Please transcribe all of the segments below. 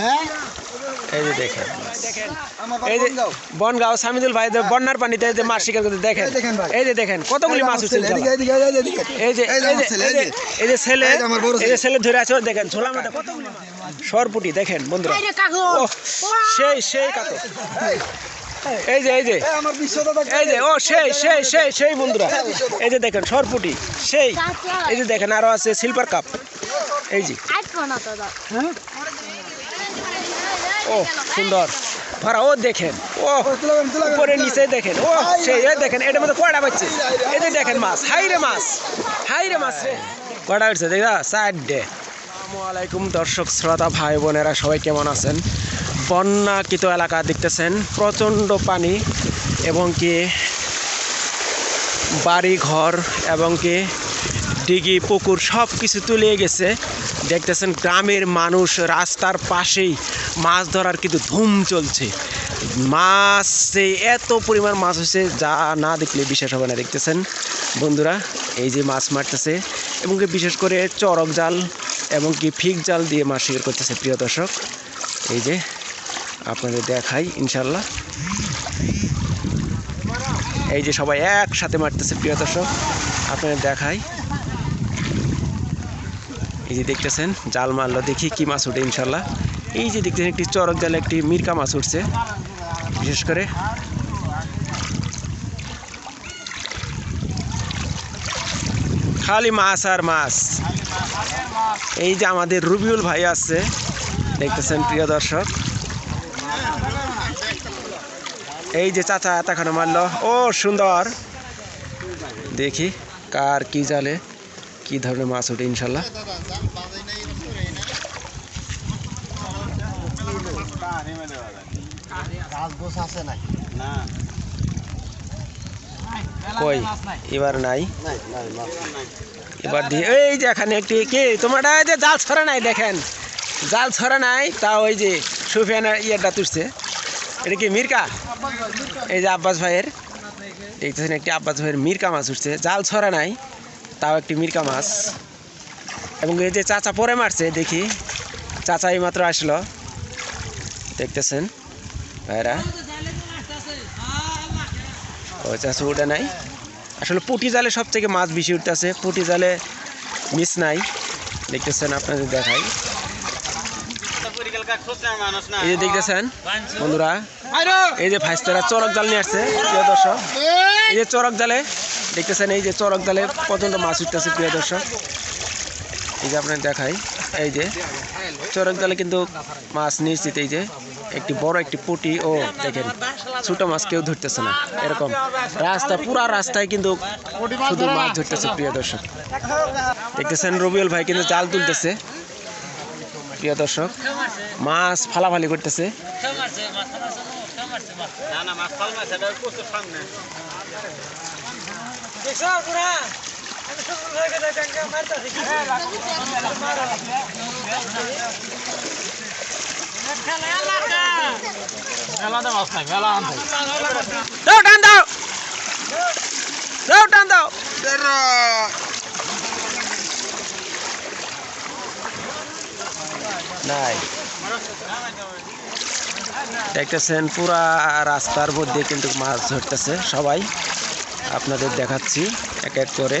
হ্যাঁ এই যে দেখেন এই যে বনগাঁও সামিদুল ভাই বন্যার পানিতে যে মাছ শিকার করতে দেখেন এই দেখেন ভাই। এই যে দেখেন কতগুলি মাছ উঠছে এই যে এই যে ছেলে, এই এই যে যে। এই যে ছেলে এই যে আমার বড় এই যে ছেলে। ছেলে ধরে আছে দেখেন ঝোলার মধ্যে কতগুলি সরপুটি দেখেন বন্ধুরা কাকু সেই সেই কাতো এই যে এই যে এই আমার বিশ্বদাতা এই যে ও সেই সেই সেই সেই বন্ধুরা এই যে দেখেন সরপুটি সেই এই যে দেখেন আরও আছে সিলভার কাপ এই যে দাও ও, সুন্দর। ভরা ও দেখেন, ও, উপরে, নিচে দেখেন, ও, সেই দেখেন, এটার মধ্যে কয়টা পাচ্ছে এই দেখেন মাছ, হাই রে মাছ, হাই রে মাছ কয়টা উঠছে দেখা? চার ডে আলাইকুম দর্শক, শ্রোতা, ভাই, বোনেরা, সবাই কেমন আছেন? বন্যাকৃত এলাকা দেখতেছেন, প্রচণ্ড পানি এবং কি বাড়ি ঘর এবং কি ডিগি, পুকুর সব কিছু তুলে গেছে। দেখতেছেন গ্রামের মানুষ রাস্তার পাশেই মাছ ধরার কিন্তু ধুম চলছে। মাছে এত পরিমাণ মাছ হয়েছে যা না দেখলে বিশ্বাস হবে না, দেখতেছেন? বন্ধুরা, এই যে মাছ মারতেছে, এবং কি বিশেষ করে চরক জাল এবং কি ফিক জাল দিয়ে মাছ শিকার করতেছে, প্রিয় দর্শক, এই যে আপনাদের দেখাই ইনশাল্লাহ এই যে সবাই একসাথে মারতেছে, প্রিয় দর্শক, আপনাদের দেখাই। এই যে দেখতেছেন, জাল মারলো, দেখি কি মাছ উঠে ইনশাল্লাহ এই যে দেখতেছেন একটি চরক জালে একটি মিরকা মাছ উঠছে। বিশেষ করে খালি মাছ আর মাছ। এই যে আমাদের রুবিউল ভাই আছে, দেখতেছেন প্রিয় দর্শক। এই যে চাচা এতখানে মারলো, ও সুন্দর। দেখি কার কি জালে কি ধরনের মাছ ওঠে ইনশাল্লাহ। কই? এবার নাই? এবার দিয়ে এই যে এখানে একটি কি? তোমার যে জাল ছড়া নাই দেখেন। জাল ছড়া নাই তা ওই যে সুফিয়ানের ইয়েটা তুলছে। এটা কি মির্কা? এই যে আব্বাস ভাইয়ের। দেখতেছেন একটি আব্বাস ভাইয়ের মির্কা মাছ উঠছে। জাল ছড়া নাই তাও একটি মির্কা মাছ। এবং এই যে চাচা পরে মারছে দেখি। চাচা এই মাত্র আসলো। দেখতেছেন? ভাইরা? ও চাচা ওটা নাই? আসলে পুটি জালে সব থেকে মাছ বেশি উঠতেছে। পুটি জালে মিস নাই। দেখতেছেন, আপনাদের দেখাই। এই যে দেখতেছেন, বন্ধুরা, এই যে ভাইস্তারা চরক জাল নিয়ে আসছে, প্রিয় দর্শক। এই যে চরক জালে, দেখতেছেন, এই যে চরক জালে পর্যন্ত মাছ উঠতেছে, প্রিয় দর্শক। এই যে আপনার দেখাই। এই যে চরক জালে কিন্তু মাছ নিশ্চিত এই যে, একটি বড় একটি পুটি, ও দেখেন, ছোট মাছ কেউ ধরতেছে না, এরকম। রাস্তা, পুরা রাস্তায় কিন্তু শুধু মাছ ধরতেছে, প্রিয় দর্শক। দেখতেছেন রবিউল ভাই কিন্তু জাল তুলতেছে। প্রিয় দর্শক, মাছ ফালাফালি করতেছে। দাও টান পুরা রাস্তার মধ্যে কিন্তু মাছ ধরতেছে সবাই। আপনাদের দেখাচ্ছি এক এক করে।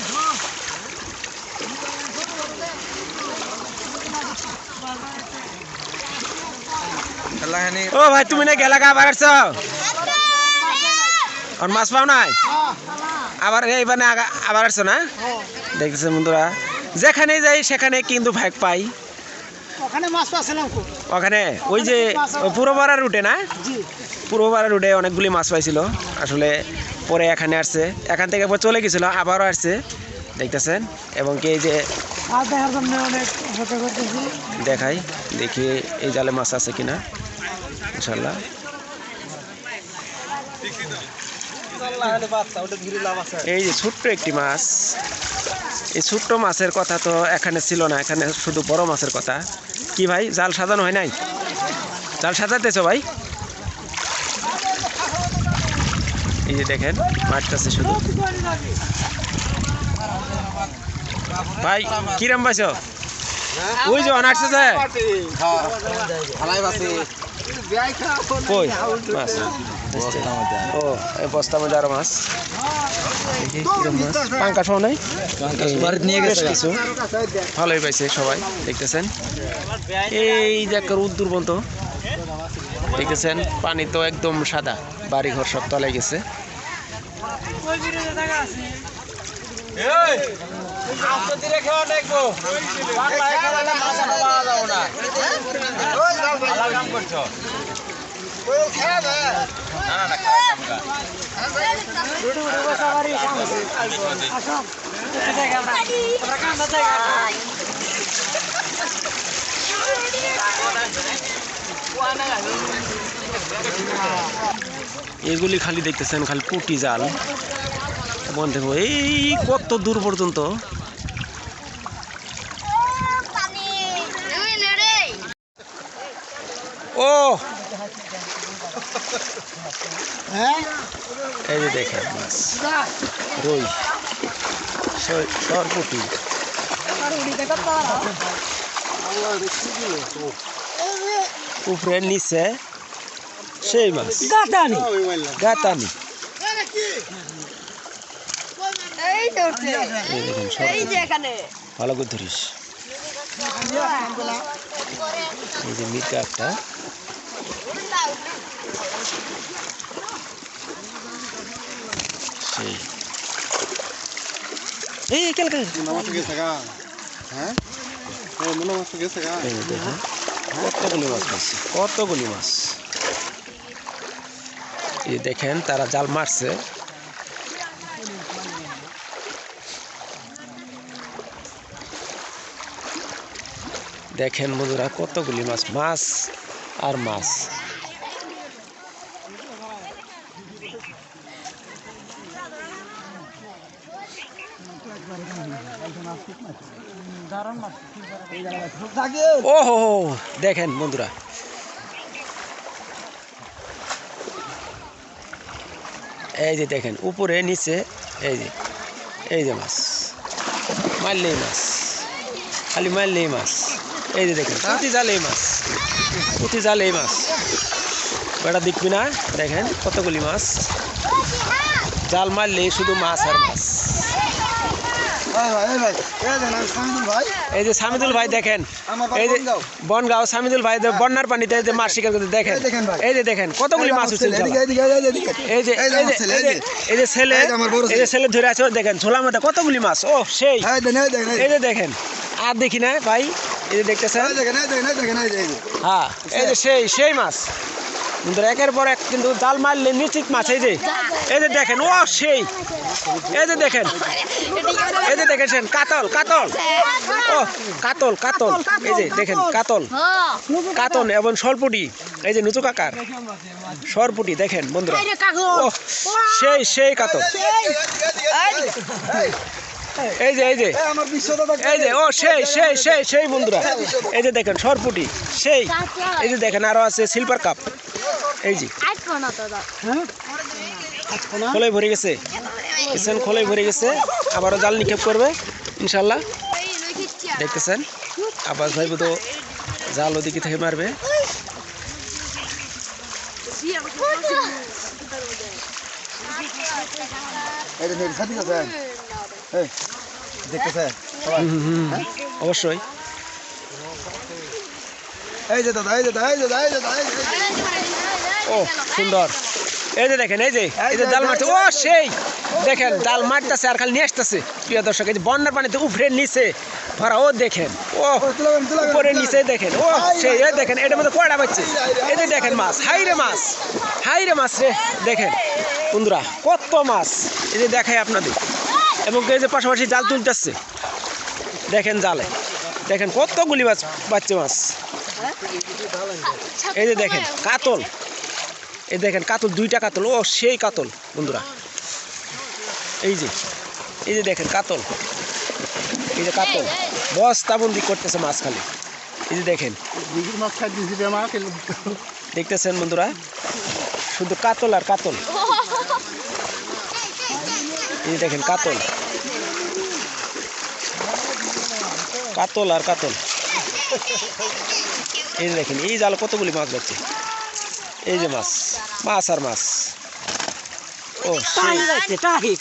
ও ভাই তুমি না গেলা গা বাড়াচ্ছ আর মাছ পাও নাই? আবার এইবার আবার আসছো না? দেখতেছে বন্ধুরা যেখানে যাই সেখানে কিন্তু ভাগ পাই। ওখানে মাছ পাচ্ছিলাম ওখানে ওই যে ওই পূর্বপাড়া রুটে না? জি। পূর্বপাড়া রুটে অনেকগুলি মাছ পাইছিল। আসলে পরে এখানে আসছে। এখান থেকে একবার চলে গেছিল আবারও আসছে। দেখতেছেন? এবং কি এই যে দেখাই দেখি এই জালে মাছ আছে কিনা। ইনশাল্লাহ এই যে ছোট্ট একটি মাছ। এই ছোট্ট মাছের কথা তো এখানে ছিল না এখানে শুধু বড় মাছের কথা। কি ভাই জাল সাজানো হয় নাই? জাল সাজাতেছো ভাই? এই যে দেখেন মাছটাছে শুধু। ভাই কিরম পাইছো? ওই যে অনার্সে যায়। কই? মাছ। ও এই বস্তার মধ্যে আরও মাছ। পাঙ্কা সহ নাই? কিছু। ভালোই পাইছে সবাই দেখতেছেন? এই যে একটা উদ্দুর বন্ধ দেখতেছেন পানি তো একদম সাদা। বাড়ি ঘর সব তলায় গেছে। এগুলি খালি দেখতেছেন খালি পুটি জাল। বন্ধ এই কত দূর পর্যন্ত? ও! হ্যাঁ এই যে দেখেন রুই সর- সরপুটি। উপরে নিচে সেই মাছ। গাতানি গাতানি এই তো উঠছে। এই দেখেন এই যে সরপুটি এখানে ভালো করে ধরিস। এই যে মির্কা একটা। সেই। এই হ্যাঁ? এই যে দেখেন কতগুলি মাছ কতগুলি মাছ? এই দেখেন তারা জাল মারছে। দেখেন বন্ধুরা, কতগুলি মাছ মাছ আর মাছ। ও হো দেখেন বন্ধুরা। এই যে দেখেন, উপরে, নিচে, এই যে এই যে মাছ। মারলেই মাছ, খালি মারলেই মাছ। এই যে দেখেন পুঁতি জালেই মাছ পুঁতি জালেই মাছ বেটা দেখবি না দেখেন কতগুলি মাছ জাল মারলেই শুধু মাছ আর মাছ এই যে সামিদুল ভাই দেখেন এই যে বনগাঁও। সামিদুল ভাই বন্যার পানিতে এই যে মাছ শিকার করতে দেখেন এই। এই যে দেখেন কতগুলি মাছ উঠছে এই যে এই যে এই এই ছেলে এই যে এই ছেলে ধরে আছে দেখেন ঝোলার মধ্যে কতগুলি মাছ ও সেই এই যে দেখেন আর দেখি না ভাই এই যে দেখতেছেন? হ্যাঁ এই যে সেই সেই মাছ। কিন্তু একের পর এক কিন্তু জাল মারলে নিশ্চিত মাছ এই যে। এই যে দেখেন ও সেই। এই যে দেখেন। এই যে দেখেছেন কাতল কাতল। ও কাতল কাতল। এই যে দেখেন কাতল। কাতল এবং সরপুটি। এই যে নুচু কাকার সরপুটি দেখেন বন্ধুরা। ও সেই সেই কাতল। এই যে এই যে। এই যে ও সেই সেই সেই সেই বন্ধুরা। এই যে দেখেন সরপুটি সেই। এই যে দেখেন আরও আছে সিলভার কাপ এই যে। খোলাই ভরে গেছে। কিষেন খোলাই ভরে গেছে। আবারও জাল নিক্ষেপ করবে ইনশাল্লাহ। দেখতেছেন? আবাস ভাই তো জাল ওদিকে থেকে মারবে। হুম, হুম, অবশ্যই এই যে দাদা এই যে দাদা এই যে দাদা এই যে দাদা এই যে ও সুন্দর এই যে দেখেন এই যে এই যে জাল মারছে ও সেই দেখেন জাল মারতেছে আর খালি নিয়ে আসতেছে প্রিয় দর্শক এই যে বন্যার পানিতে উফরে নিচে ভরা ও দেখেন ও উপরে নিচে দেখেন ও সেই এই দেখেন এটার মধ্যে কয়টা পাচ্ছে এই যে দেখেন মাছ হাই রে মাছ হাই রে মাছ রে দেখেন বন্ধুরা কত মাছ এই যে দেখাই আপনাদের এবং এই যে পাশাপাশি জাল তুলতেছে। দেখেন জালে। দেখেন কতগুলি মাছ বাচ্চা মাছ। এই যে দেখেন, কাতল। এই দেখেন, কাতল, দুইটা কাতল। ও, সেই কাতল, বন্ধুরা। এই যে এই যে দেখেন, কাতল। এই যে কাতল। বস্তাবন্দি করতেছে মাছ খালি। এই যে দেখেন। দেখতেছেন বন্ধুরা? শুধু কাতল আর কাতল। এই দেখেন কাতল। কাতল আর কাতল। এই যে দেখেন এই জাল কতগুলি মাছ যাচ্ছে এই যে মাছ মাছ আর মাছ। ও তাহি।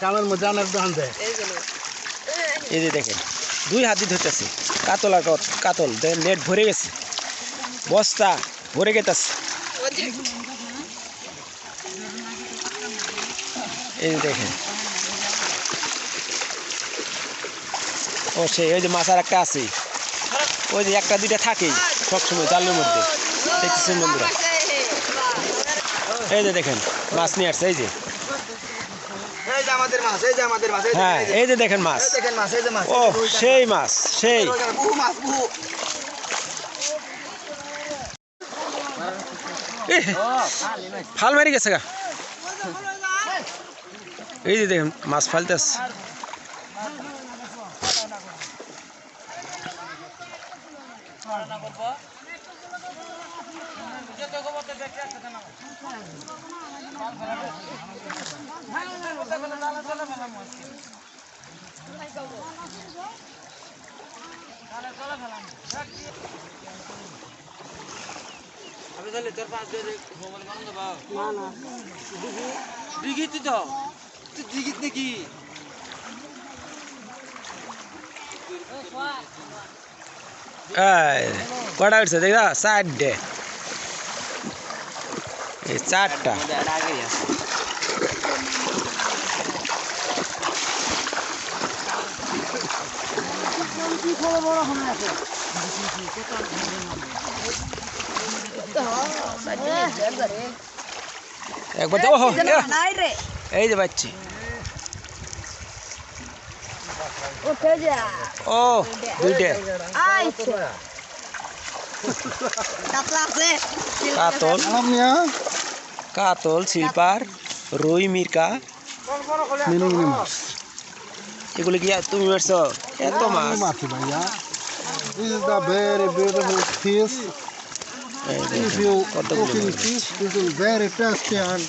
কামের মধ্যে আনার দান দেয়। এই যে দেখেন দুই হাতি ধরতেছে। কাতল আর কাতল দেখেন নেট ভরে গেছে। বস্তা ভরে গেতেছে। এই দেখেন ও সেই ওই যে মাছ আর একটা আছে ওই যে একটা দুইটা থাকেই সবসময় জালের মধ্যে দেখতেছেন বন্ধুরা এই যে দেখেন মাছ নিয়ে আসছে এই যে হ্যাঁ এই যে আমাদের মাছ যে আমাদের মাছ এই যে, হ্যাঁ এই যে। এই যে দেখেন মাছ এই দেখেন মাছ এই যে মাছ ও সেই মাছ সেই বহু মাছ বহু এহ, ফাল মারি গেছে গা এই যে দেখেন মাছ ফালতেছে এই, কটা উঠছে দেখ চারটে এই চারটা একবার তো ওহো, এ, নাই রে এই যে বাচ্চি উঠে যা ও দুইটে। আইছে। কাতলা আছে। কাতল। আমিয়া কাতল শিল্পার রুই মির্কা। মিনুমিনি মাছ এগুলো কি আর তুমি মারছো? এত মাছ। মাছ ভাইয়া। This is the very beautiful fish. এই যে If you কতগুলো cooking much. fish, this is very tasty and